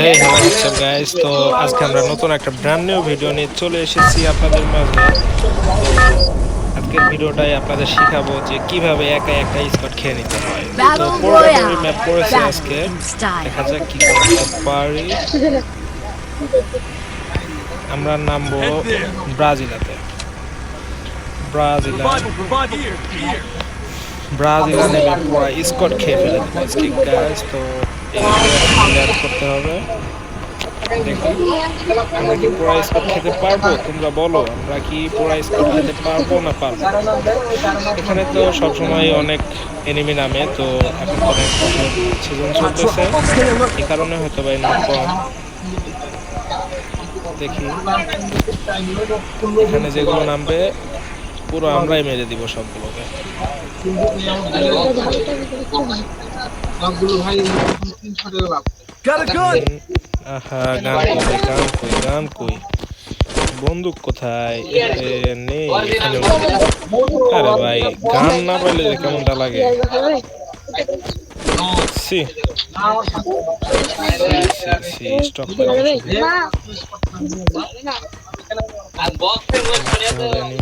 Hey hello guys তো আজকে আমরা নতুন একটা ব্র্যান্ড নিউ ভিডিও নিয়ে চলে এসেছি আপনাদের মাঝে। তো আজকের ভিডিওটাই আপনাদের শিখাবো যে কীভাবে একা একটা স্কট খেয়ে নিতে হয়। তো পুরোটা ম্যাপ. আজকে। দেখা যাক কি করতে পারি। আমরা নামবো ব্রাজিলাতে। ব্রাজিলা ব্রাজিলা পুরো স্কট খেয়ে ফেলে দেবো আজকে গাইস তো এই করতে হবে। দেখি আমরা কি পুরো স্কট খেতে পারব? তোমরা বলো, আমরা কি পুরো স্কট খেতে পারব না পারব? এখানে তো সবসময় অনেক এনিমি নামে, তো এখন অনেক সিজন চলতেছে। এই কারণে হয়তো বা এনিমি কম। দেখি, এখানে যেগুলো নামবে পুরো আমরাই মেরে দিব সবগুলোকে. আহা গান কই গান কই গান কই বন্দুক কোথায় নেই আরে ভাই গান না পাইলে যে কেমনটা লাগে সি সি স্টপ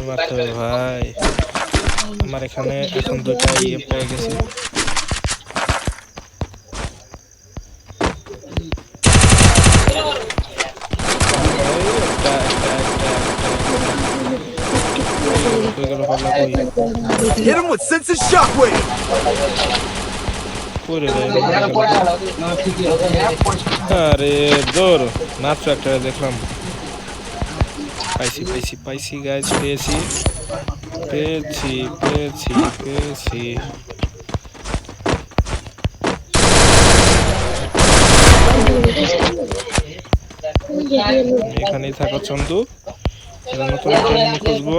মারতে হবে ভাই আমার এখানে এখন দুইটা ইয়ে পড়ে গেছে? Hit him with senses shockwave. কই রে ভাই? আরে দৌড় মাত্র একটা দেখলাম পাইছি পাইছি পাইছি গাছ পেয়েছি। পেয়েছি পেয়েছি পেয়েছি। এখানেই থাকো, চন্দু। নতুন খুঁজবো।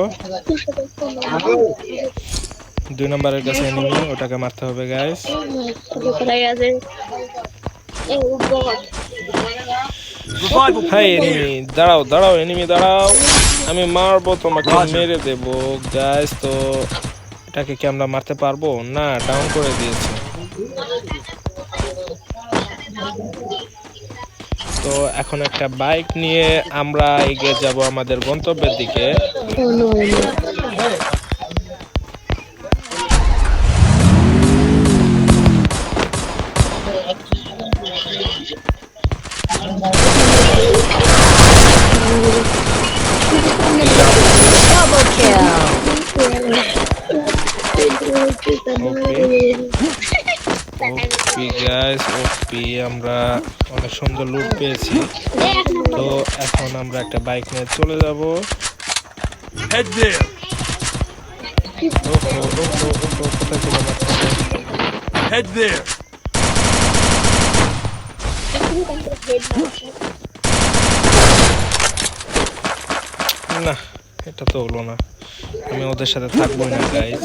দুই নম্বরের কাছে এনিমি ওটাকে মারতে হবে গাইস. হাই এনিমি দাঁড়াও দাঁড়াও এনিমি দাঁড়াও আমি মারবো তোমাকে মেরে দেব। গাইস তো এটাকে কি আমরা মারতে পারব? না ডাউন করে দিয়েছে। তো এখন একটা বাইক নিয়ে আমরা এগিয়ে যাব আমাদের গন্তব্যের দিকে। ওপি গাইস ওপি আমরা অনেক সুন্দর লুট পেয়েছি। তো এখন আমরা একটা বাইক নিয়ে চলে যাব. না এটা তো হলো না। আমি ওদের সাথে থাকব না গাইজ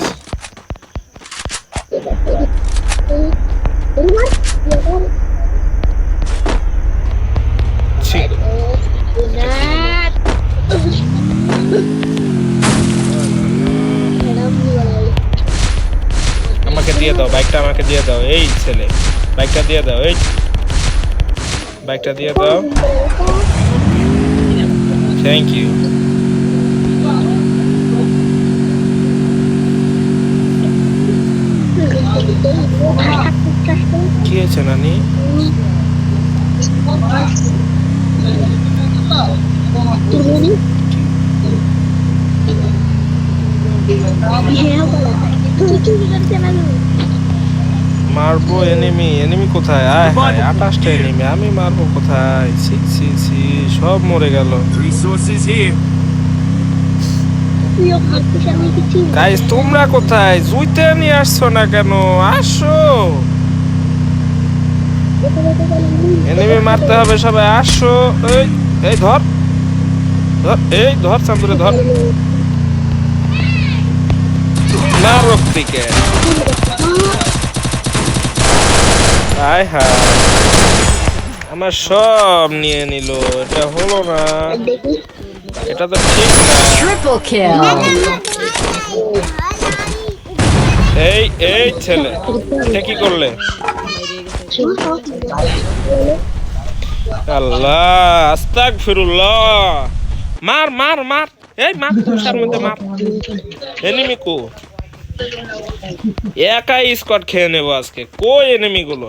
আমাকে দিয়ে দাও বাইকটা আমাকে দিয়ে দাও এই ছেলে বাইকটা দিয়ে দাও এই বাইকটা দিয়ে দাও থ্যাংক ইউ কি নানি? মারবো এনিমি এনিমি কোথায়? আয় হায় আঠাশটা এনিমি আমি মারবো কোথায়? সি সি সব মরে গেল। Here. গাইস তোমরা কোথায়? জুইতে নিয়ে আসছো না কেন? আসো। এনিমি মারতে হবে সবাই আসো। এই এই ধর। ধর এই ধর চান্দুরে ধর। না রক্তিকে আয় হায় আমার সব নিয়ে নিল এটা হলো না। এটা তো ঠিক না। Triple এই এই ছেলে এটা কি করলে? আল্লাহ আস্তাক ফিরুল্লাহ মার মার মার। এই মার তুষার মধ্যে মার। এনিমি কো? একাই স্কট খেয়ে নেব আজকে। কই এনিমি গুলো?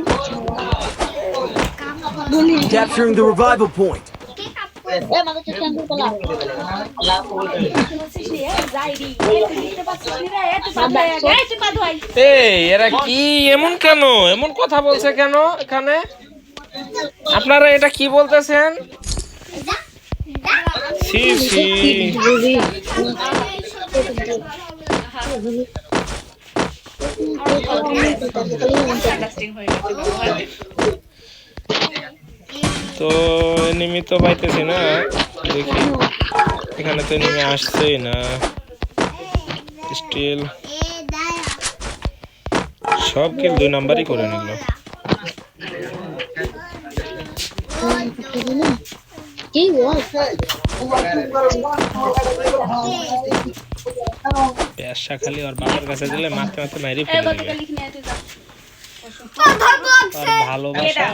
পাদুয়াই আগে তুই পাদুয়াই এই এরা কি? এমন কেন? এমন কথা বলছে কেন এখানে? আপনারা এটা কি বলতেছেন? সি সি হয়ে গেছে। তো এনিমি তো পাইতেছি না। দেখি। এখানে তো এনিমি আসছেই না। স্টিল সব কিল দুই নাম্বারই করে নিল। খালি ওর বাবার কাছে দিলে মারতে মারতে মারি ফেলে ভালোবাসা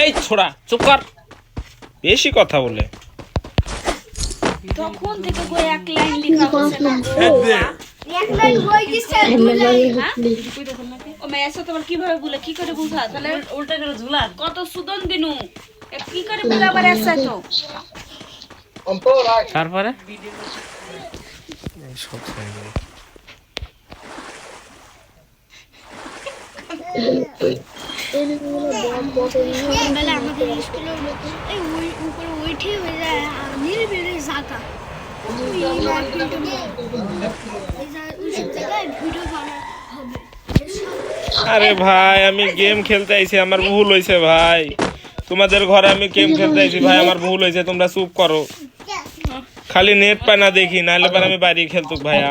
এই ছোড়া চুপ কর। বেশি কথা বলে। তখন থেকে কই এক লাইন লেখা হচ্ছে না। এক লাইন হয়ে গেছে দুই লাইন। ও মেয়ে এসে তোমার কীভাবে বলে কি করে বুঝা? তাহলে উল্টা করে ঝুলা। কত সুদন দিনু। কি করে বলে আবার এসে তো তারপরে? সব। বেলা আমাদের স্কুলের এই উপরে হয়ে যায় নীল বেড়ে আরে ভাই আমি গেম খেলতে আইছি আমার ভুল হয়েছে ভাই। তোমাদের ঘরে আমি গেম খেলতে আইছি ভাই আমার ভুল হয়েছে তোমরা চুপ করো। খালি নেট পায় না দেখি নাহলে পরে আমি বাইরে খেলতুক ভাইয়া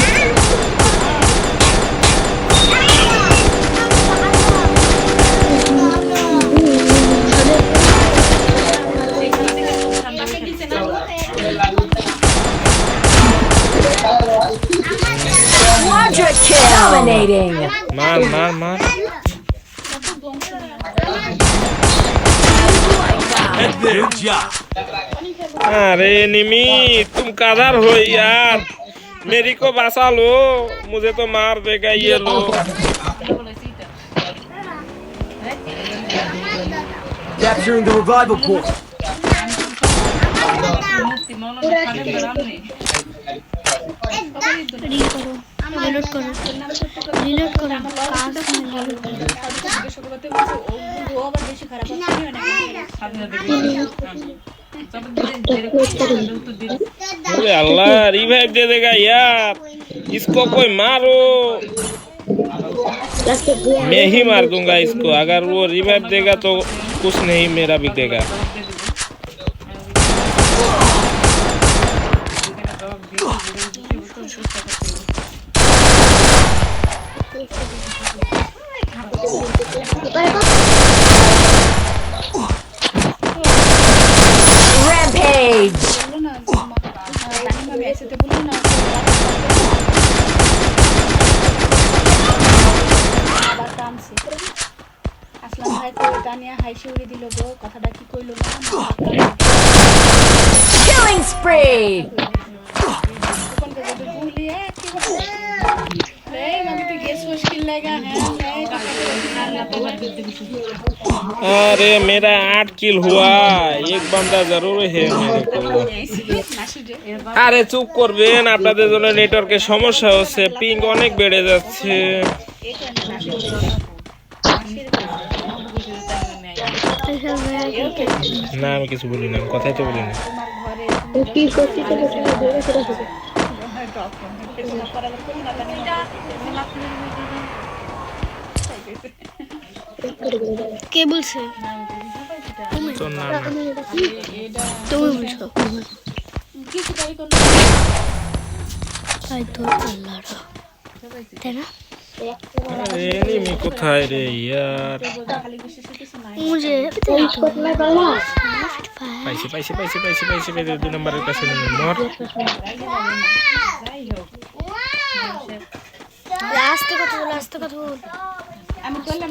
अरे निमी तुम कदर हो यार मेरी को बचा लो मुझे तो मार देगा ये लो Capturing the revival point. Reload করো রিলোড করো কাজ अरे अल्लाह रिवाइव दे देगा यार। इसको कोई मारो। मैं ही मार दूँगा इसको। अगर वो रिवाइव देगा तो कुछ नहीं, मेरा भी बिकेगा টানিয়া হাইসে উড়ে দিল গো কথাটা কি কইলো না Killing spree! দোকানকে যদি বলি একেবারে এই আমি তো গেস মুশকিল লাগা হ্যাঁ এই টাকা अरे मेरा आठ किल हुआ एक बंदा जरूर है मेरे को আরে চুপ করবেন আপনাদের জন্য নেটওয়ার্কের সমস্যা হচ্ছে পিং অনেক বেড়ে যাচ্ছে এসব ভাইয়া না আমি কিছু বলি না কথাই তো বলি না কি করছিস বলছে। তুমি তাই তো আল্লাহরা তাই না? এনিমি কোথায় রে ইয়ার? মুঝে পাইছি পাইছি পাইছি পাইছি পাইছি পাইছি দুই নম্বরের কাছে মর আস্তে কথা বল আস্তে কথা বল। আমি করলাম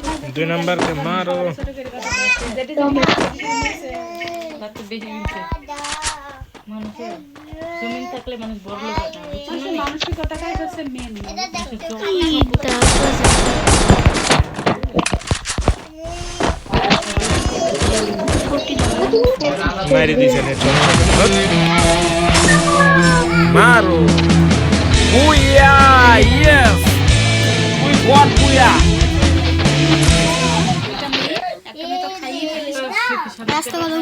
না দুই নম্বরকে মারো মানুষের মানসিকতাটাই হচ্ছে মেন মারি নেটওয়ার্ক মারো। বুয়া ইয়েস উই গট বুয়া আস্তে কথা